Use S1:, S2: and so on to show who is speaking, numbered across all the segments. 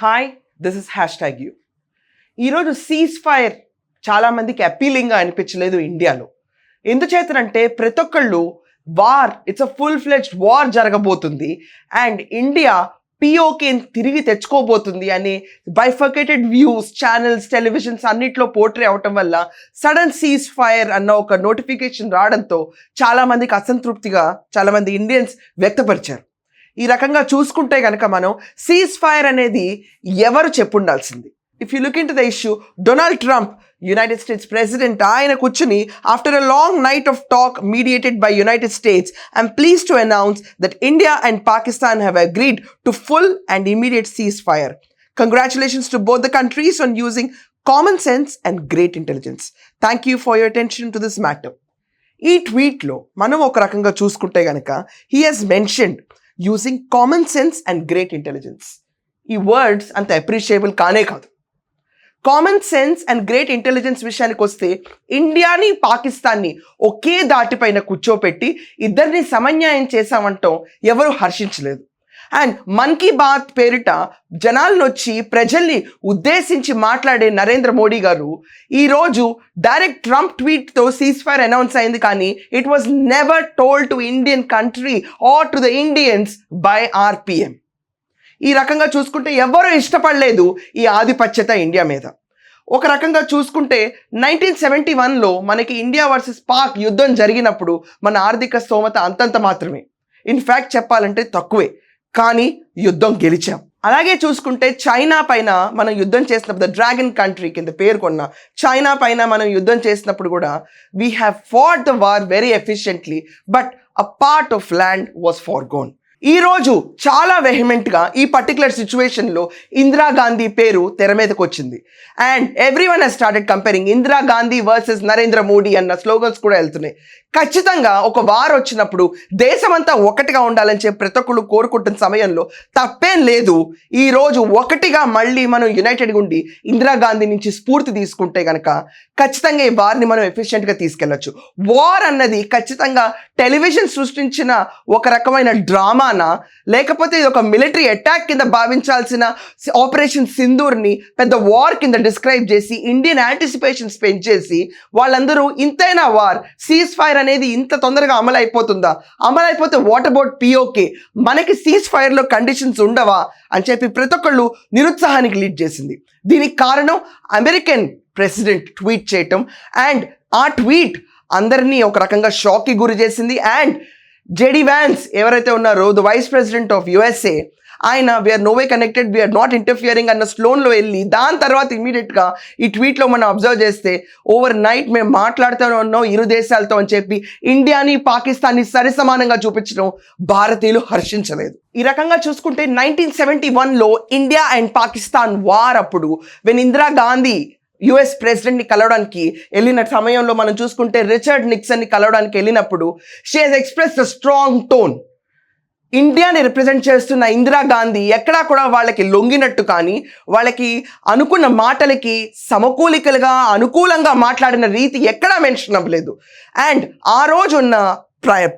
S1: Hi this is hashtag you ఈరోజు ceasefire చాలామందికి అపీలింగ్గా అనిపించలేదు ఇండియాలో. ఎందుచేతనంటే ప్రతి ఒక్కళ్ళు war it's a full fledged war జరగబోతుంది అండ్ ఇండియా పిఓకే తిరిగి తెచ్చుకోబోతుంది అని బైఫర్కేటెడ్ వ్యూస్ ఛానల్స్ టెలివిజన్స్ అన్నిట్లో పోర్ట్రే అవటం వల్ల సడన్ సీజ్ ఫైర్ అన్న ఒక నోటిఫికేషన్ రావడంతో చాలామందికి అసంతృప్తిగా చాలామంది ఇండియన్స్ వ్యక్తపరిచారు. ఈ రకంగా చూసుకుంటే కనుక మనం సీజ్ ఫైర్ అనేది ఎవరు చెప్పుండాల్సింది? If you look into the issue Donald Trump United States president ఆయన కూర్చుని after a long night of talk mediated by United States I'm please to announce that India and Pakistan have agreed to full and immediate cease fire congratulations to both the countries on using common sense and great intelligence thank you for your attention to this matter ఈ ట్వీట్లో మనం ఒక రకంగా చూసుకుంటే కనుక he has mentioned using common sense and great intelligence ఈ words అంత appreciable కానే కాదు. Common sense and great intelligence విషయానికి వస్తే ఇండియాని పాకిస్తాన్ని ఒకే దాటిపైన కూర్చోపెట్టి ఇద్దరిని సమన్యాయం చేశామంటాం ఎవరు హర్షించలేదు. అండ్ మన్ కీ బాత్ పేరిట జనాలను వచ్చి ప్రజల్ని ఉద్దేశించి మాట్లాడే నరేంద్ర మోడీ గారు ఈరోజు డైరెక్ట్ ట్రంప్ ట్వీట్తో సీజ్ ఫైర్ అనౌన్స్ అయింది కానీ it was never told to Indian country or to the Indians by RPM ఈ రకంగా చూసుకుంటే ఎవరు ఇష్టపడలేదు ఈ ఆధిపత్యత ఇండియా మీద. ఒక రకంగా చూసుకుంటే నైన్టీన్ సెవెంటీ వన్లో మనకి ఇండియా వర్సెస్ పాక్ యుద్ధం జరిగినప్పుడు మన ఆర్థిక స్తోమత అంతంత మాత్రమే. ఇన్ఫ్యాక్ట్ చెప్పాలంటే తక్కువే. కానీ యుద్ధం గెలిచాం. అలాగే చూసుకుంటే చైనా పైన మనం యుద్ధం చేసినప్పుడు ద డ్రాగన్ కంట్రీ కింద పేర్కొన్న చైనా పైన మనం యుద్ధం చేసినప్పుడు కూడా we have fought the war very efficiently but a part of land was far gone ఈ రోజు చాలా వెహిమెంట్గా ఈ పర్టికులర్ సిచ్యువేషన్లో ఇందిరాగాంధీ పేరు తెర మీదకి వచ్చింది. And everyone has started comparing Indira Gandhi versus Narendra Modi అన్న స్లోగన్స్ కూడా వెళ్తున్నాయి. ఖచ్చితంగా ఒక వార్ వచ్చినప్పుడు దేశమంతా ఒకటిగా ఉండాలని చెప్పి ప్రతి ఒక్కళ్ళు కోరుకుంటున్న సమయంలో తప్పేం లేదు. ఈ రోజు ఒకటిగా మళ్ళీ మనం యునైటెడ్గా ఉండి ఇందిరాగాంధీ నుంచి స్ఫూర్తి తీసుకుంటే కనుక ఖచ్చితంగా ఈ వార్ని మనం ఎఫిషియెంట్గా తీసుకెళ్ళచ్చు. వార్ అన్నది ఖచ్చితంగా టెలివిజన్ సృష్టించిన ఒక రకమైన డ్రామానా? లేకపోతే ఇది ఒక మిలిటరీ అటాక్ కింద భావించాల్సిన ఆపరేషన్ సింధూర్ని పెద్ద వార్ కింద డిస్క్రైబ్ చేసి ఇండియన్ యాంటిసిపేషన్స్ పెంచేసి వాళ్ళందరూ ఇంతైనా వార్ సీజ్ ఫైర్ అనేది ఇంత తొందరగా అమలు అయిపోతుందా అమలు అయిపోతే వాట్ అబౌట్ పిఓకే మనకి సీజ్ ఫైర్లో కండిషన్స్ ఉండవా? అని చెప్పి ప్రతి ఒక్కళ్ళు నిరుత్సాహానికి లీడ్ చేసింది. దీనికి కారణం అమెరికన్ ప్రెసిడెంట్ ట్వీట్ చేయటం అండ్ ఆ ట్వీట్ అందరినీ ఒక రకంగా షాక్కి గురి చేసింది. అండ్ జెడీ వ్యాన్స్ ఎవరైతే ఉన్నారో the vice president of USA ఆయన we are no way connected we are not interfering అన్న స్లోన్లో వెళ్ళి దాని తర్వాత ఇమీడియట్గా ఈ ట్వీట్లో మనం అబ్జర్వ్ చేస్తే ఓవర్ నైట్ మేము మాట్లాడుతూనే ఉన్నాం ఇరు దేశాలతో అని చెప్పి ఇండియాని పాకిస్తాన్ని సరిసమానంగా చూపించడం భారతీయులు హర్షించలేదు. ఈ రకంగా చూసుకుంటే నైన్టీన్ సెవెంటీ వన్లో ఇండియా అండ్ పాకిస్తాన్ వార్ అప్పుడు వెన్ ఇందిరా గాంధీ యుఎస్ ప్రెసిడెంట్ని కలవడానికి వెళ్ళిన సమయంలో మనం చూసుకుంటే రిచర్డ్ నిక్సన్ని కలవడానికి వెళ్ళినప్పుడు she has express the strong tone ఇండియాని రిప్రజెంట్ చేస్తున్న ఇందిరాగాంధీ ఎక్కడా కూడా వాళ్ళకి లొంగినట్టు కానీ వాళ్ళకి అనుకున్న మాటలకి సమకూలికలుగా అనుకూలంగా మాట్లాడిన రీతి ఎక్కడా మెన్షన్ అవ్వలేదు. అండ్ ఆ రోజున్న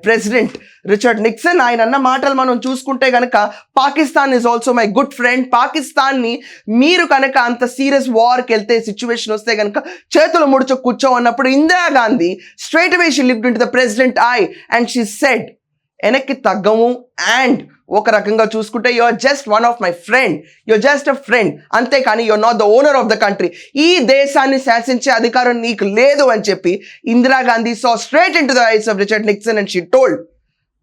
S1: ప్రెసిడెంట్ రిచర్డ్ నిక్సన్ ఆయన అన్న మాటలు మనం చూసుకుంటే కనుక Pakistan is also my good friend పాకిస్తాన్ని మీరు కనుక అంత సీరియస్ వార్కి వెళ్తే సిచ్యువేషన్ వస్తే కనుక చేతులు ముడుచు కూర్చో అన్నప్పుడు Indira Gandhi straight away she lived in the president eye and she said వెనక్కి తగ్గము అండ్ ఒక రకంగా చూసుకుంటే your just one of my friend your just a friend అంతేకాని your not the owner of the country ఈ దేశాన్ని శాసించే అధికారం నీకు లేదు అని చెప్పి Indira Gandhi saw straight into the eyes of Richard Nixon and she told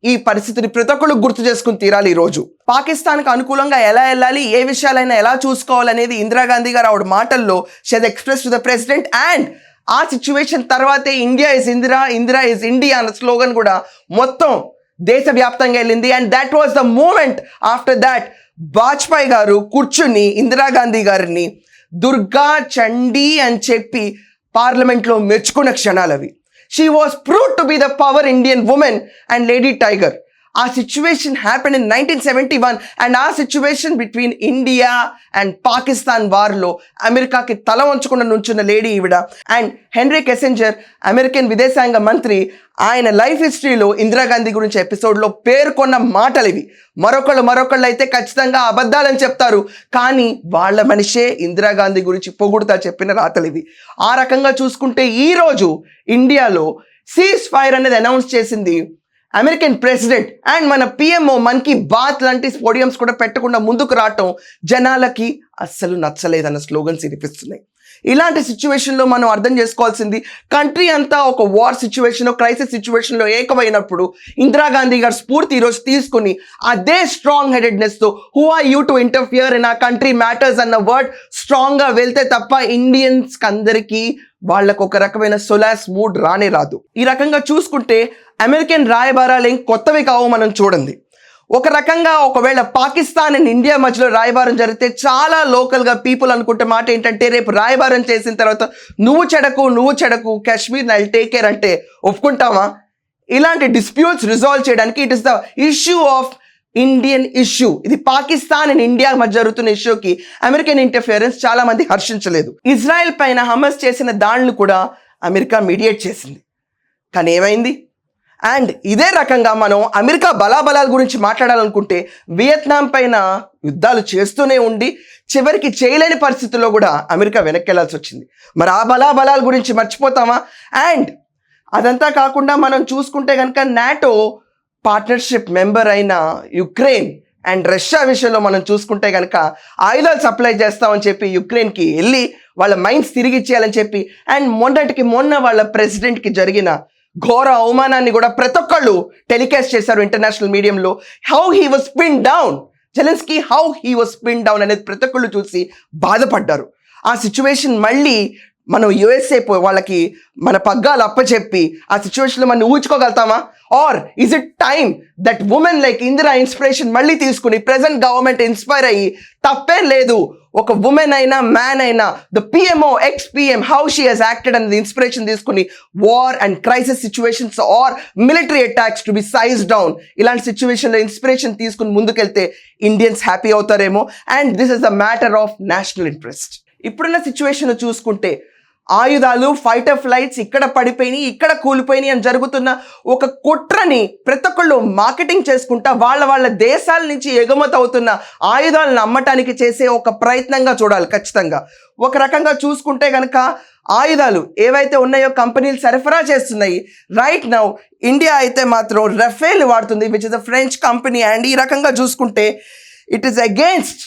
S1: ఈ పరిస్థితిని ప్రతి ఒక్కళ్ళు గుర్తు చేసుకుని తీరాలి ఈ రోజు పాకిస్తాన్కి అనుకూలంగా ఎలా వెళ్ళాలి? ఏ విషయాలైనా ఎలా చూసుకోవాలనేది ఇందిరాగాంధీ గారు ఆవిడ మాటల్లో she'd express to the president and ఆ సిచ్యువేషన్ తర్వాతే India is Indira Indira is India అన్న స్లోగన్ కూడా మొత్తం దేశవ్యాప్తంగా వెళ్ళింది. And that was the moment after that Vajpayee garu కూర్చుని ఇందిరాగాంధీ గారిని దుర్గా చండీ అని చెప్పి పార్లమెంట్లో మెచ్చుకున్న క్షణాలు అవి she was prove to be the power Indian women and lady tiger ఆ situation happen in nineteen seventy one and ఆ situation between India and Pakistan వార్లో అమెరికాకి తల వంచకుండా నుంచున్న లేడీ ఈవిడ. అండ్ హెన్రీ కెసెంజర్ అమెరికన్ విదేశాంగ మంత్రి ఆయన లైఫ్ హిస్టరీలో ఇందిరాగాంధీ గురించి ఎపిసోడ్లో పేర్కొన్న మాటలు ఇవి. మరొకళ్ళు మరొకళ్ళు అయితే ఖచ్చితంగా అబద్ధాలని చెప్తారు. కానీ వాళ్ళ మనిషే ఇందిరాగాంధీ గురించి పొగుడుతా చెప్పిన రాతలు ఇవి. ఆ రకంగా చూసుకుంటే ఈరోజు ఇండియాలో సీజ్ ఫైర్ అనేది అనౌన్స్ చేసింది అమెరికన్ ప్రెసిడెంట్ అండ్ మన పిఎంఓ మనకి బాత్ లాంటి పోడియంస్ కూడా పెట్టకుండా ముందుకు రావటం జనాలకి అస్సలు నచ్చలేదన్న స్లోగన్స్ వినిపిస్తున్నాయి. ఇలాంటి సిచ్యువేషన్లో మనం అర్థం చేసుకోవాల్సింది కంట్రీ అంతా ఒక వార్ సిచ్యువేషన్ క్రైసిస్ సిచ్యువేషన్లో ఏకమైనప్పుడు ఇందిరాగాంధీ గారు స్ఫూర్తి ఈరోజు తీసుకుని అదే strong హెడెడ్నెస్తో who are you to interfere in a country matters అన్న వర్డ్ స్ట్రాంగ్గా వెళ్తే తప్ప ఇండియన్స్కి అందరికీ వాళ్ళకు ఒక రకమైన సొలాస్ మూడ్ రానే రాదు. ఈ రకంగా చూసుకుంటే అమెరికన్ రాయబారాలు ఏం కొత్తవి కావు మనం చూడండి. ఒక రకంగా ఒకవేళ పాకిస్తాన్ అండ్ ఇండియా మధ్యలో రాయబారం జరిగితే చాలా లోకల్గా పీపుల్ అనుకుంటే మాట ఏంటంటే రేపు రాయబారం చేసిన తర్వాత నువ్వు చెడకు నువ్వు చెడకు కాశ్మీర్ ఐ టేక్ కేర్ అంటే ఒప్పుకుంటామా? ఇలాంటి డిస్ప్యూట్స్ రిజాల్వ్ చేయడానికి it is the issue of Indian issue ఇది పాకిస్తాన్ అండ్ ఇండియా మధ్య జరుగుతున్న ఇష్యూకి అమెరికన్ ఇంటర్ఫియరెన్స్ చాలా మంది హర్షించలేదు. ఇజ్రాయెల్ పైన హమస్ చేసిన దాడులు కూడా అమెరికా మీడియేట్ చేసింది. కానీ ఏమైంది? అండ్ ఇదే రకంగా మనం అమెరికా బలాబలాల గురించి మాట్లాడాలనుకుంటే వియత్నాం పైన యుద్ధాలు చేస్తూనే ఉండి చివరికి చేయలేని పరిస్థితుల్లో కూడా అమెరికా వెనక్కి వెళ్ళాల్సి వచ్చింది. మరి ఆ బలాబలాల గురించి మర్చిపోతామా? అండ్ అదంతా కాకుండా మనం చూసుకుంటే కనుక నాటో పార్ట్నర్షిప్ మెంబర్ అయిన యుక్రెయిన్ అండ్ రష్యా విషయంలో మనం చూసుకుంటే కనుక ఆయుధాలు సప్లై చేస్తామని చెప్పి యుక్రెయిన్కి వెళ్ళి వాళ్ళ మైండ్స్ తిరిగి ఇచ్చేయాలని చెప్పి అండ్ మొన్నటికి మొన్న వాళ్ళ ప్రెసిడెంట్కి జరిగిన ఘోర అవమానాన్ని కూడా ప్రతి ఒక్కళ్ళు టెలికాస్ట్ చేశారు ఇంటర్నేషనల్ మీడియంలో. How he was spin down Zelenskyy how he was spin down అనేది ప్రతి ఒక్కళ్ళు చూసి బాధపడ్డారు. ఆ సిచ్యువేషన్ మళ్ళీ మనం యుఎస్ఏ వాళ్ళకి మన పగ్గాలు అప్పచెప్పి ఆ సిచ్యువేషన్లో మనం ఊహించుకోగలుగుతామా? Or is it time that women like Indira inspiration మళ్ళీ తీసుకుని ప్రెసెంట్ గవర్నమెంట్ ఇన్స్పైర్ అయ్యి తప్పే లేదు. ఒక ఉమెన్ అయినా మ్యాన్ అయినా the PMO ex PM how she has acted అనేది ఇన్స్పిరేషన్ తీసుకుని war and crisis situations or military attacks to be size down ఇలాంటి సిచ్యువేషన్లో ఇన్స్పిరేషన్ తీసుకుని ముందుకెళ్తే Indians happy అవుతారేమో. And this is a matter of national interest ఇప్పుడున్న situation చూసుకుంటే ఆయుధాలు fighter flights ఇక్కడ పడిపోయినాయి ఇక్కడ కూలిపోయినాయి అని జరుగుతున్న ఒక కుట్రని ప్రతి ఒక్కళ్ళు మార్కెటింగ్ చేసుకుంటా వాళ్ళ వాళ్ళ దేశాల నుంచి ఎగుమతి అవుతున్న ఆయుధాలను అమ్మటానికి చేసే ఒక ప్రయత్నంగా చూడాలి ఖచ్చితంగా. ఒక రకంగా చూసుకుంటే కనుక ఆయుధాలు ఏవైతే ఉన్నాయో కంపెనీలు సరఫరా చేస్తున్నాయి రైట్ నౌ ఇండియా అయితే మాత్రం రఫేల్ వాడుతుంది which is a French company and ఈ రకంగా చూసుకుంటే it is against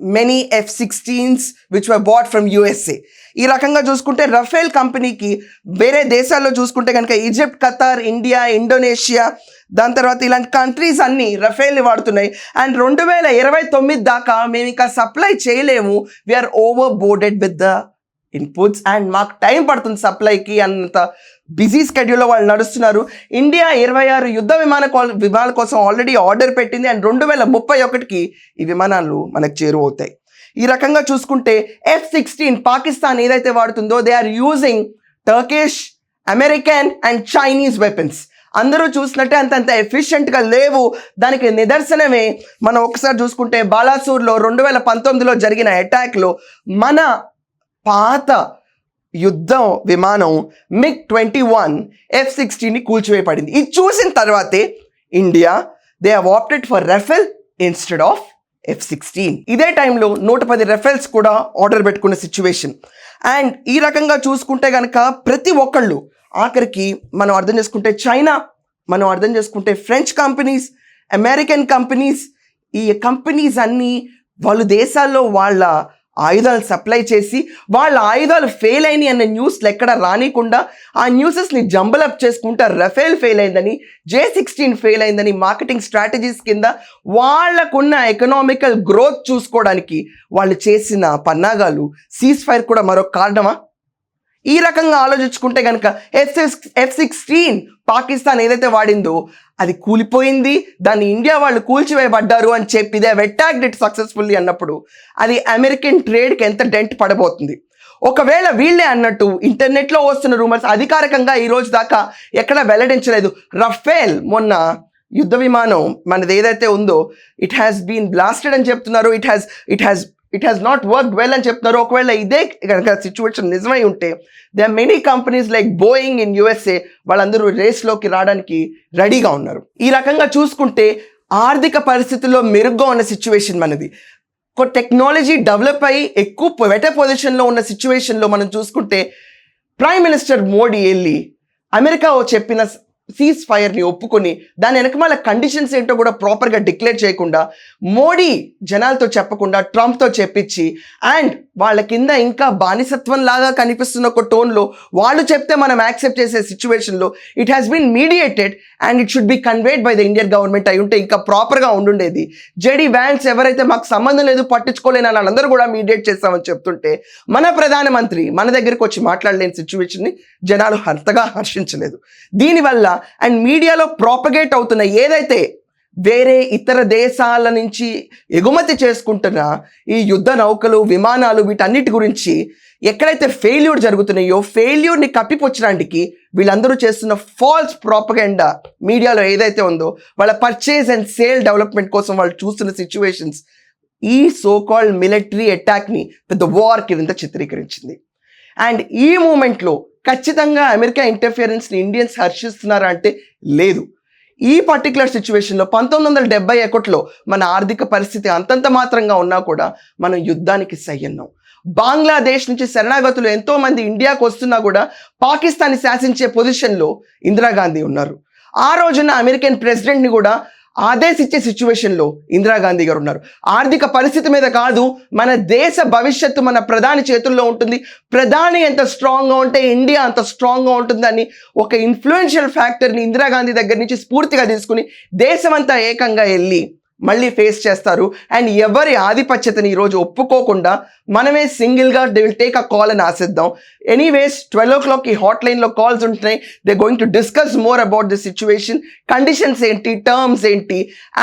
S1: many F sixteens which were bought from USA ఈ రకంగా చూసుకుంటే రఫేల్ కంపెనీకి వేరే దేశాల్లో చూసుకుంటే కనుక ఈజిప్ట్ ఖతార్ ఇండియా ఇండోనేషియా దాని తర్వాత ఇలాంటి కంట్రీస్ అన్నీ రఫేల్ని వాడుతున్నాయి. అండ్ రెండు వేల ఇరవై తొమ్మిది దాకా మేము ఇంకా సప్లై చేయలేము. We are over boarded with the inputs and మాకు టైం పడుతుంది సప్లైకి అంత బిజీ స్కెడ్యూల్లో వాళ్ళు నడుస్తున్నారు. ఇండియా ఇరవై ఆరు యుద్ధ విమాన విమానాల కోసం ఆల్రెడీ ఆర్డర్ పెట్టింది. అండ్ రెండు వేల ముప్పై ఒకటికి ఈ విమానాలు మనకు చేరువవుతాయి. ఈ రకంగా చూసుకుంటే ఎఫ్ సిక్స్టీన్ పాకిస్తాన్ ఏదైతే వాడుతుందో they are using Turkish American and Chinese weapons అందరూ చూసినట్టే అంతంత ఎఫిషియెంట్గా లేవు. దానికి నిదర్శనమే మనం ఒకసారి చూసుకుంటే బాలాసూర్లో రెండు వేల పంతొమ్మిదిలో జరిగిన అటాక్లో మన పాత యుద్ధం విమానం మిగ్ ట్వంటీ వన్ ఎఫ్ సిక్స్టీన్ని కూల్చివేయబడింది. ఇది చూసిన తర్వాతే India they have opted for Rafale instead of F sixteen ఇదే టైంలో నూట పది రెఫెల్స్ కూడా ఆర్డర్ పెట్టుకున్న సిచ్యువేషన్ అండ్ ఈ రకంగా చూసుకుంటే కనుక ప్రతి ఒక్కళ్ళు ఆఖరికి మనం అర్థం చేసుకుంటే చైనా మనం అర్థం చేసుకుంటే ఫ్రెంచ్ కంపెనీస్ అమెరికన్ కంపెనీస్ ఈ కంపెనీస్ అన్నీ వాళ్ళు దేశాల్లో వాళ్ళ ఆయుధాలు సప్లై చేసి వాళ్ళ ఆయుధాలు ఫెయిల్ అయినాయి అన్న న్యూస్లు ఎక్కడ రానికుండా ఆ న్యూసెస్ని జంబలప్ చేసుకుంటా రఫేల్ ఫెయిల్ అయిందని జే సిక్స్టీన్ ఫెయిల్ అయిందని మార్కెటింగ్ స్ట్రాటజీస్ కింద వాళ్ళకున్న ఎకనామికల్ గ్రోత్ చూసుకోవడానికి వాళ్ళు చేసిన పన్నాగాలు సీజ్ ఫైర్ కూడా మరొక కారణమా? ఈ రకంగా ఆలోచించుకుంటే కనుక ఎఫ్ ఎఫ్ సిక్స్టీన్ పాకిస్తాన్ ఏదైతే వాడిందో అది కూలిపోయింది. దాన్ని ఇండియా వాళ్ళు కూల్చివేయబడ్డారు అని చెప్పి దే అటాక్డ్ ఇట్ సక్సెస్ఫుల్లీ అన్నప్పుడు అది అమెరికన్ ట్రేడ్కి ఎంత డెంట్ పడబోతుంది. ఒకవేళ వీళ్ళే అన్నట్టు ఇంటర్నెట్లో వస్తున్న రూమర్స్ అధికారికంగా ఈ రోజు దాకా ఎక్కడ వెల్లడించలేదు. రఫేల్ మొన్న యుద్ధ విమానం మనది ఏదైతే ఉందో ఇట్ హ్యాస్ బీన్ బ్లాస్టెడ్ అని చెప్తున్నారు. It has it has it has not work well అని చెప్తున్నారు. ఒకవేళ ఇదే కనుక సిచ్యువేషన్ నిజమై ఉంటే they are many companies like Boeing in USA వాళ్ళందరూ రేస్లోకి రావడానికి రెడీగా ఉన్నారు. ఈ రకంగా చూసుకుంటే ఆర్థిక పరిస్థితుల్లో మెరుగ్గా ఉన్న సిచ్యువేషన్ మనది. టెక్నాలజీ డెవలప్ అయ్యి ఎక్కువ బెటర్ పొజిషన్లో ఉన్న సిచ్యువేషన్లో మనం చూసుకుంటే ప్రైమ్ మినిస్టర్ మోడీ వెళ్ళి అమెరికా ఓ చెప్పిన సీజ్ ఫైర్ని ఒప్పుకొని దాని వెనకమాల కండిషన్స్ ఏంటో కూడా ప్రాపర్గా డిక్లేర్ చేయకుండా మోడీ జనాలతో చెప్పకుండా ట్రంప్తో చెప్పించి అండ్ వాళ్ళ కింద ఇంకా బానిసత్వం లాగా కనిపిస్తున్న ఒక టోన్లో వాళ్ళు చెప్తే మనం యాక్సెప్ట్ చేసే సిచ్యువేషన్లో it has been mediated and it should be conveyed by the Indian government అయి ఉంటే ఇంకా ప్రాపర్గా ఉండుండేది. జేడీ వ్యాన్స్ ఎవరైతే మాకు సంబంధం లేదు పట్టించుకోలేని వాళ్ళందరూ కూడా మీడియేట్ చేస్తామని చెప్తుంటే మన ప్రధానమంత్రి మన దగ్గరికి వచ్చి మాట్లాడలేని సిచ్యువేషన్ని జనాలు అంతగా హర్షించలేదు. దీనివల్ల అండ్ మీడియాలో ప్రాపగేట్ అవుతున్న ఏదైతే వేరే ఇతర దేశాల నుంచి ఎగుమతి చేసుకుంటున్న ఈ యుద్ధ నౌకలు విమానాలు వీటన్నిటి గురించి ఎక్కడైతే ఫెయిల్యూర్ జరుగుతున్నాయో ఫెయిల్యూర్ని కప్పిపుచ్చడానికి వీళ్ళందరూ చేస్తున్న ఫాల్స్ ప్రాపగెండా మీడియాలో ఏదైతే ఉందో వాళ్ళ పర్చేజ్ అండ్ సేల్ డెవలప్మెంట్ కోసం వాళ్ళు చూస్తున్న సిచ్యువేషన్స్ ఈ సోకాల్డ్ మిలిటరీ అటాక్ని పెద్ద వార్ కింద చిత్రీకరించింది. అండ్ ఈ మూమెంట్లో ఖచ్చితంగా అమెరికా ఇంటర్ఫియరెన్స్ని ఇండియన్స్ హర్షిస్తున్నారా అంటే లేదు. ఈ పర్టికులర్ సిచ్యువేషన్లో పంతొమ్మిది వందల డెబ్బై ఒకటిలో మన ఆర్థిక పరిస్థితి అంతంత మాత్రంగా ఉన్నా కూడా మనం యుద్ధానికి సయ్యన్నాం. బంగ్లాదేశ్ నుంచి శరణాగతులు ఎంతోమంది ఇండియాకు వస్తున్నా కూడా పాకిస్తాన్ని శాసించే పొజిషన్లో ఇందిరాగాంధీ ఉన్నారు. ఆ రోజున అమెరికన్ ప్రెసిడెంట్ని కూడా ఆదేశించే సిచ్యువేషన్లో ఇందిరాగాంధీ గారు ఉన్నారు. ఆర్థిక పరిస్థితి మీద కాదు మన దేశ భవిష్యత్తు మన ప్రధాని చేతుల్లో ఉంటుంది. ప్రధాని ఎంత స్ట్రాంగ్గా ఉంటే ఇండియా అంత స్ట్రాంగ్గా ఉంటుందని ఒక ఇన్ఫ్లుయెన్షియల్ ఫ్యాక్టర్ని ఇందిరాగాంధీ దగ్గర నుంచి స్ఫూర్తిగా తీసుకుని దేశమంతా ఏకంగా వెళ్ళి మళ్ళీ ఫేస్ చేస్తారు. అండ్ ఎవరి ఆధిపత్యతని ఈరోజు ఒప్పుకోకుండా మనమే సింగిల్గా they will take a call అని ఆశిద్దాం. ఎనీవేస్ ట్వెల్వ్ ఓ క్లాక్ ఈ హాట్ లైన్లో కాల్స్ ఉంటున్నాయి. They going to discuss more about the situation conditions ఏంటి టర్మ్స్ ఏంటి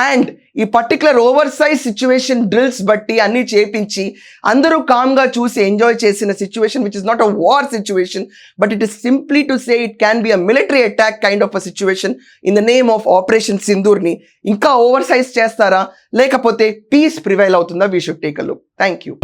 S1: అండ్ ఈ particular over size situation drills బట్టి అన్నీ చేపించి అందరూ కామ్గా చూసి ఎంజాయ్ చేసిన situation which is not a war situation but it is simply to say it can be a military attack kind of a situation in the name of operation సింధూర్ని ఇంకా over size చేస్తారా? లేకపోతే peace prevail అవుతుందా? We should take a look thank you